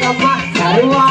干嘛？干嘛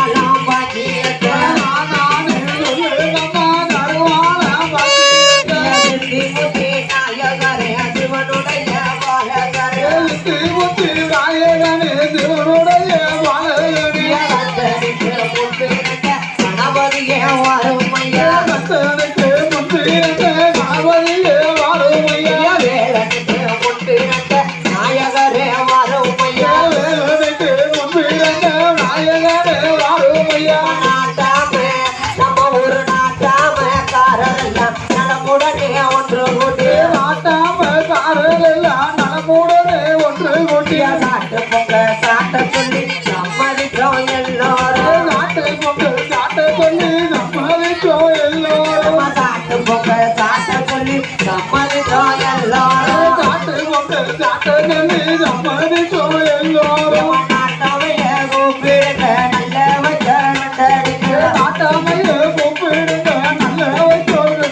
அம்மனு சோழல்லாரும் காட்டு கொண்டு காட்டு நம்பி அம்மனு சோழல்லாரும் ஆட்டமைய கூப்பிடுங்க நல்ல வச்சாடிக்கு ஆட்டமைய கூப்பிடுங்க நல்ல வச்சோடு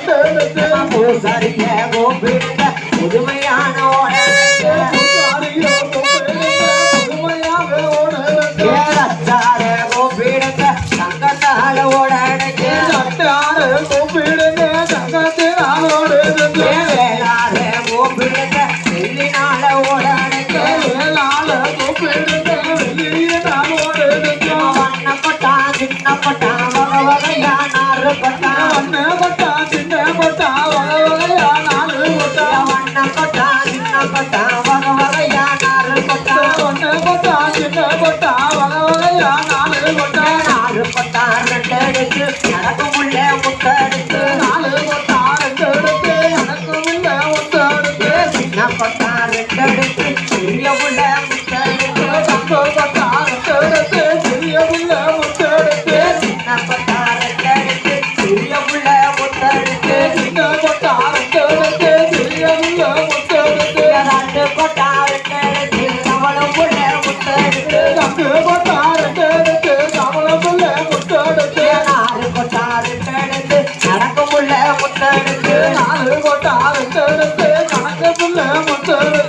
பூசாரிய கூப்பிடுங்க புதுமையான கூப்பிடுங்க சங்கத்தால ஓட சங்கத்தால ஓடுது பட்டா சின்ன பட்டா வக வகையா நாலு பட்டா ஒன்று பட்டா சின்ன பட்டா வக வகையா நாலு பட்டா நாலு பட்டா ரெண்டு எடுத்து எனக்கும் உள்ள முத்தடுத்து. நாலு பட்டா ரெண்டு எடுத்து எனக்கும் உள்ள முத்தடுத்து. சின்ன பட்டா ரெண்டு எடுத்து పుల్ల ముట్టరు